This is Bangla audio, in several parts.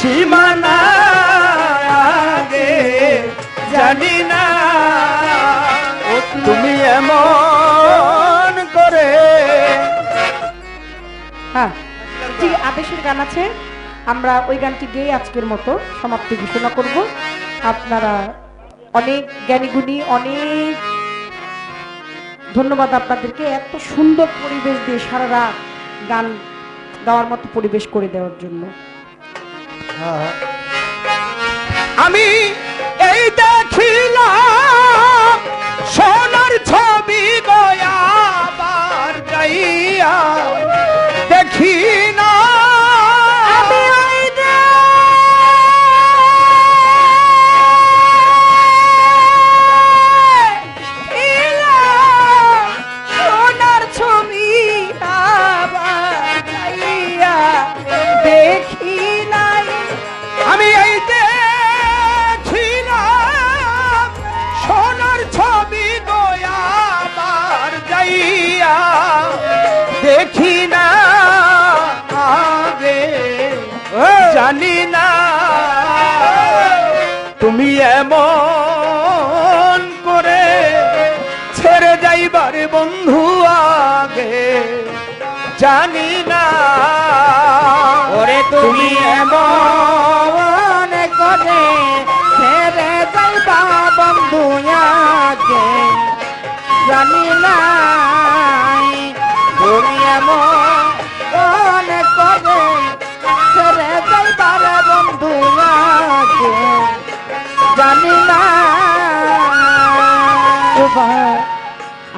সীমানা জানি না। তুমি এমন করে। হ্যাঁ জি আদেশের গান আছে, আমরা ওই গানটি গেয়ে আজকের মতো সমাপ্তি ঘোষণা করব। আপনারা অনেক জ্ঞানীগুণী অনেক ধন্যবাদ আপনাদেরকে এত সুন্দর পরিবেশ দিয়ে সারা রাত গান গাওয়ার মতো পরিবেশ করে দেওয়ার জন্য। আমি এই দেখিলাম জানি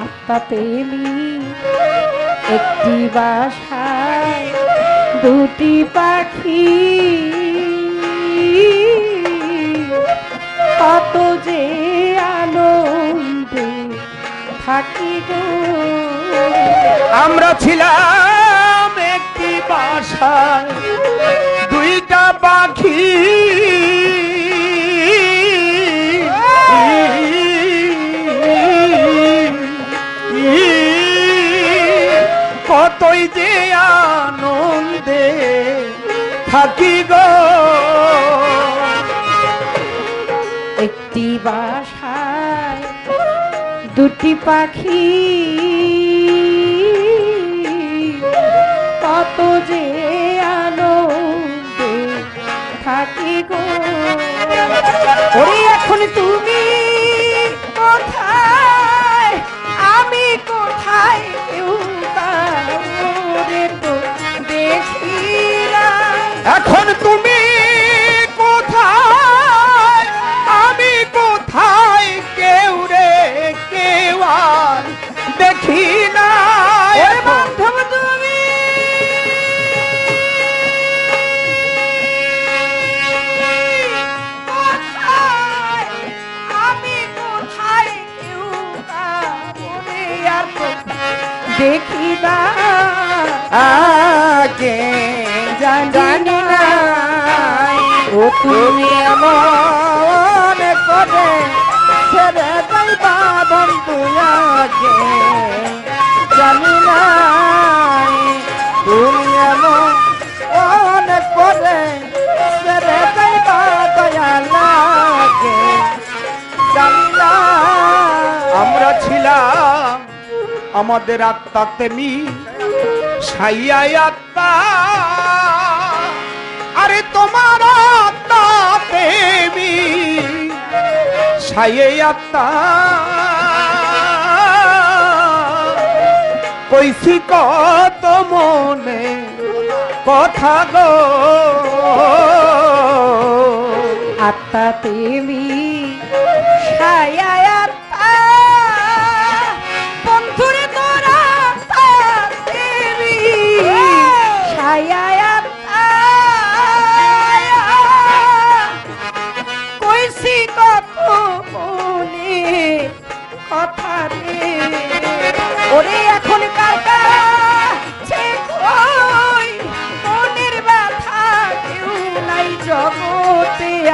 আত্মাতে একটি বাসায় দুটি পাখি কত যে আনন্দে থাকি আমরা ছিলাম একটি বাসায়, দুইটা পাখি থাকি গো? একটি বাসায় দুটি পাখি কত যে আনন্দে থাকি গো। ওরে এখন তুমি এখন তুমি কোথায়? আমি কোথায়? কেউ রে কেউ আর দেখি না। বান্ধব তুমি। আমি কোথায়? কেউ আর দেখি না। তুমি এমন করে ছেড়ে যাইবা বন্ধু আগে। জানি না তুমি এমন করে ছেড়ে যাইবা দয়া লাগে জানি আমরা ছিলাম আমাদের আত্মা তেমি সাইয়াই সাইয়াই আত্মা। কইছি কত মনে কথা গো। আত্মা তুমি ছায়া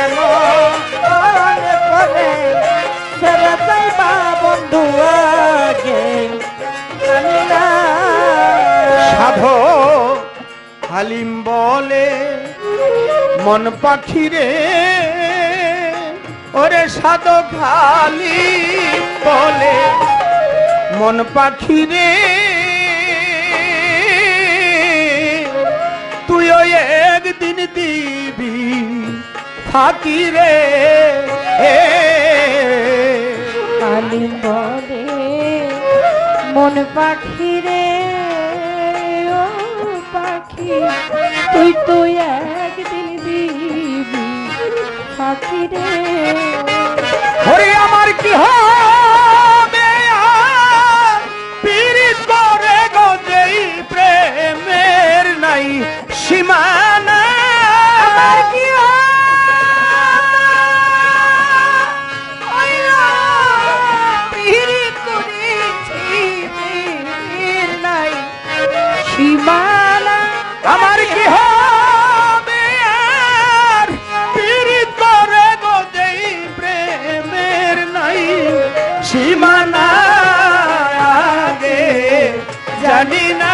মনে হালিম বলে, মন পাখি রে ওরে সাধক হালিম বলে, মন পাখি পাখিরে। তুইও একদিন ফাঁকি রে। কালি বলে মন পাখি রে, ও পাখি। তুই তুই একদিন দিবি পাখি রে। সীমানা আগে জানি না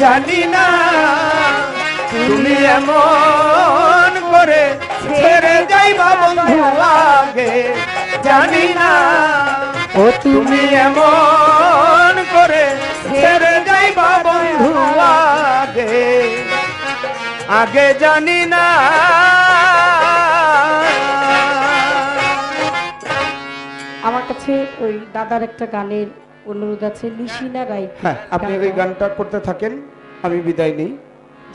জানি না তুমি এমন করে ছেড়ে যাইবা বন্ধু আগে জানি না ও তুমি এমন করে ছেড়ে যাইবা বন্ধু আগে আগে জানি না। আমার কাছে ওই দাদার একটা গানের অনুরোধ আছে লিসিনা রাই হ্যাঁ আপনি ওই গানটা। করতে থাকেন আমি বিদায় নেই।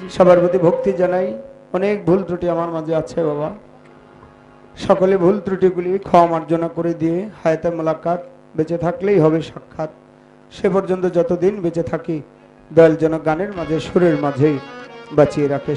সবার প্রতি ভক্তি জানাই। অনেক ভুল ত্রুটি আমার মাঝে আছে বাবা। সকলে ভুল ত্রুটিগুলি ক্ষমা মার্জনা করে দিয়ে হায়াতে মোলাকাত বেঁচে থাকলেই হবে সাক্ষাৎ। সে পর্যন্ত যতদিন বেঁচে থাকি দয়াল যেন গানের মাঝে সুরের মাঝে বাঁচিয়ে রাখে